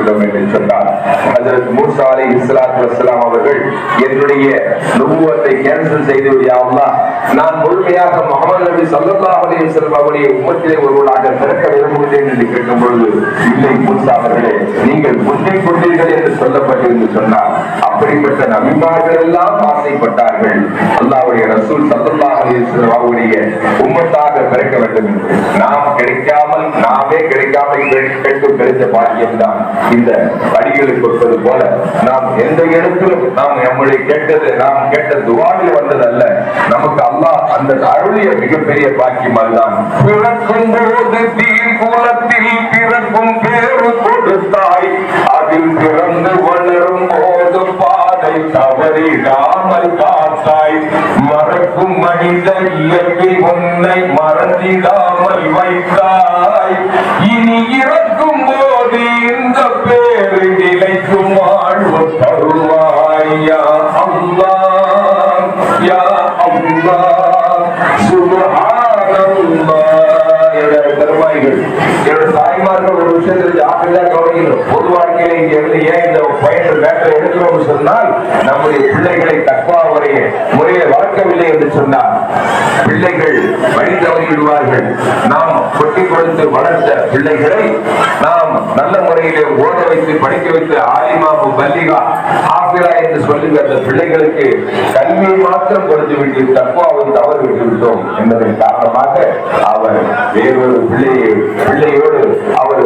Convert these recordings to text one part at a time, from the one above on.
வாழ்ந்து என்று சொன்னார் ஹஜரத் மூசா அலி இஸ்லாத்து வஸ்லாம் அவர்கள் என்னுடைய நுபுவத்தை கேன்சல் செய்து விடாமலா நான் முழுமையாக முகமது நபி சல்லா அலி வஸல்லம் அவருடைய உமத்திலே ஒருவராக பிறக்க விரும்புகிறேன் என்று கேட்கும் பொழுது இல்லை மூசா அவர்களே நீங்கள் முன்னிக் கொண்டீர்கள் என்று சொல்லப்பட்டிருந்து சொன்னார். அப்படிப்பட்ட நபிமார்கள் எல்லாம் ஆசைப்பட்டார்கள். அல்லாவுடைய ரசூல் சல்லல்லாஹு உம்மத்தாக பிறக்க வேண்டும் என்று. நாம் கிடைக்காமல் நாமே கிடைக்காமல் கேட்டு- கேட்டு கிடைத்த பாக்கியம் தான் இந்த அடிகளுக்கு கொடுப்பது போல நாம் எந்த இடத்திலும் நாம் நம்முடைய கேட்டது நாம் கேட்ட துவாவில் வந்தது அல்ல நமக்கு அல்லாஹ் அந்த அருளிய மிகப்பெரிய பாக்கியம் அதுதான் பிறக்கும் போது இயற்கை உன்னை மறந்திடாமல் வைத்தாய். இனி இறக்கும் போது இந்த பேரு நிலைக்கும் வாழ்வு தருவாய். யா அல்லாஹ் யா அல்லாஹ் சுப்ஹானல்லாஹ். என்னுடைய பெருமாய்கள் என்னோட தாய்மார்கள் ஒரு விஷயத்தை ஜாக்கிரதையா கவனிக்கணும். பொது வாழ்க்கையில இங்க இருந்து ஏன் இந்த பயணம் மேட்டர் எடுக்கிறோம்னு சொன்னால் நம்முடைய பிள்ளைகளை தக்குவா முறைய முறையை வளர்க்கவில்லை என்று சொன்னார் பிள்ளைகள் விடுவார்கள் நாம் கொட்டி கொடுத்து வளர்த்த பிள்ளைகளை நாம் நல்ல முறையிலே ஓட வைத்து படிக்க வைத்து ஆலிமாபு பல்லிகா ஆபிரா என்று சொல்லுங்க அந்த பிள்ளைகளுக்கு கல்வியை மாத்திரம் கொடுத்து விட்டு தக்குவாவை தவறு விட்டு விட்டோம் என்பதன் காரணமாக அவர் வேறொரு பிள்ளையை பிள்ளையோடு அவர்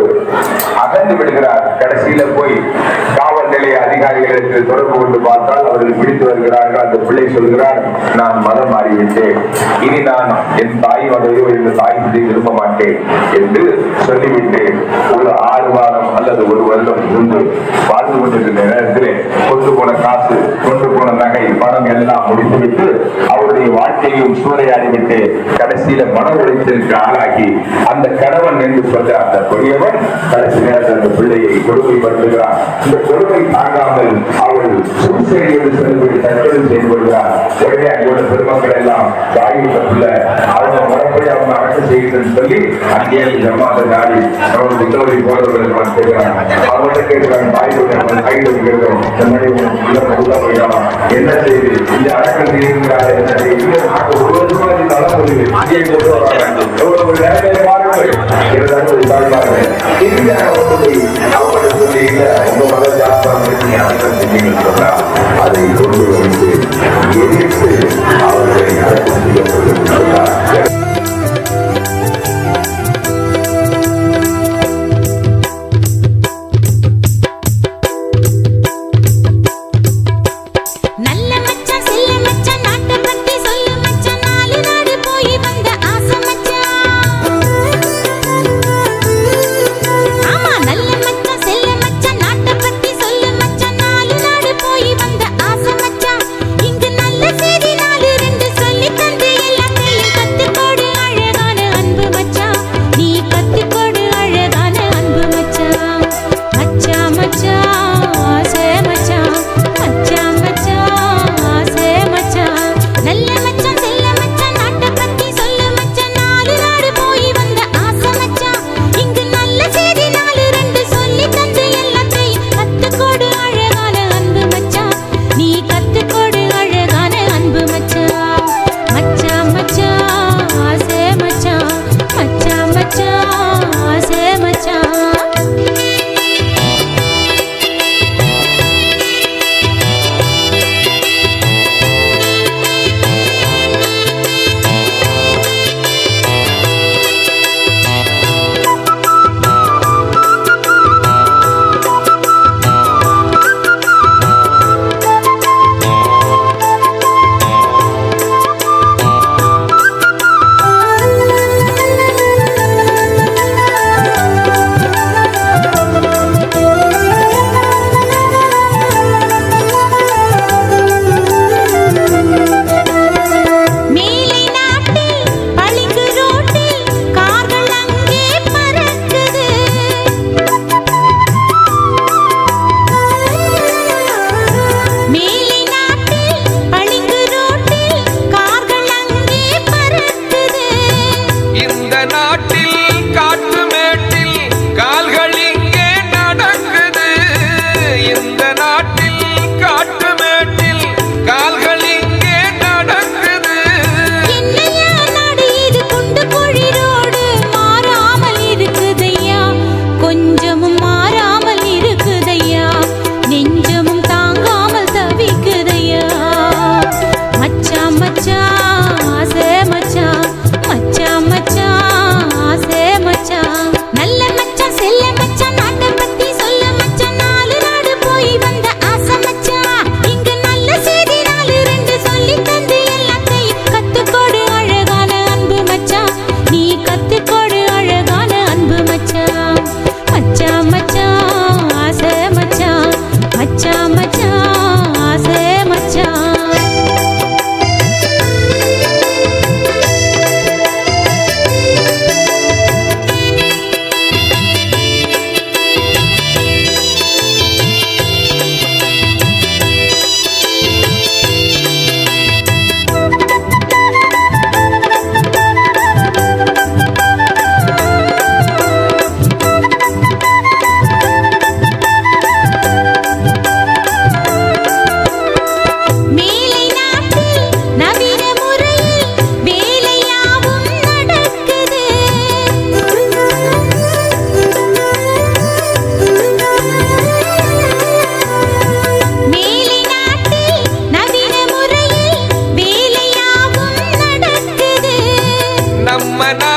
அகன்று விடுகிறார். கடைசியில போய் காவல் நிலைய அதிகாரிகளுக்கு தொடர்பு கொண்டு பார்த்தால் அவர்கள் பிடித்து வருகிறார்கள். அந்த பிள்ளை சொல்கிறார் நான் மதம் மாறிவிட்டேன். இனி நான் என் தாய் வகையோ இந்த தாய் மீதை விரும்ப மாட்டேன் என்று சொல்லிவிட்டு ஒரு ஆறு வாரம் அல்லது ஒரு வருடம் இருந்து வாழ்ந்து கொண்டிருந்த நேரத்திலே கொண்டு போன காசு கொண்டு போன நகை பணம் எல்லாம் முடித்துவிட்டு அவர் வாழ்க்கையும் அறிவித்து கடைசியில மன உழைத்திற்கு ஆளாகி அந்த கணவன் என்று சொல்ற அந்த பெரியவன் கடைசி நேரத்தில் அந்த பிள்ளையை கொடுமைப்படுத்துகிறான் இந்த கொடுமை தாங்காமல் அவள் சூசையோடு சென்று தற்கொலை செய்து கொள்கிறார் உடனே அங்கோட பெருமக்கள் எல்லாம் தாயுள்ள பிள்ளை அவங்க முறைப்படி அவங்க அடக்கம் செய்யுதுன்னு சொல்லி அங்கே ஜமாத நாடி அவர்கள் உத்தரவை போறவர்கள் வந்துக்கிறாங்க அவங்கள்ட்ட கேட்கிறாங்க தாயோட கையில் கேட்கிறோம். இந்த என்ன செய்து? இந்த அடக்கம் செய்யுங்கிறாரு என்ன செய்யுது அதை கொண்டு வந்து எதிர்த்து ನಮ್ಮನ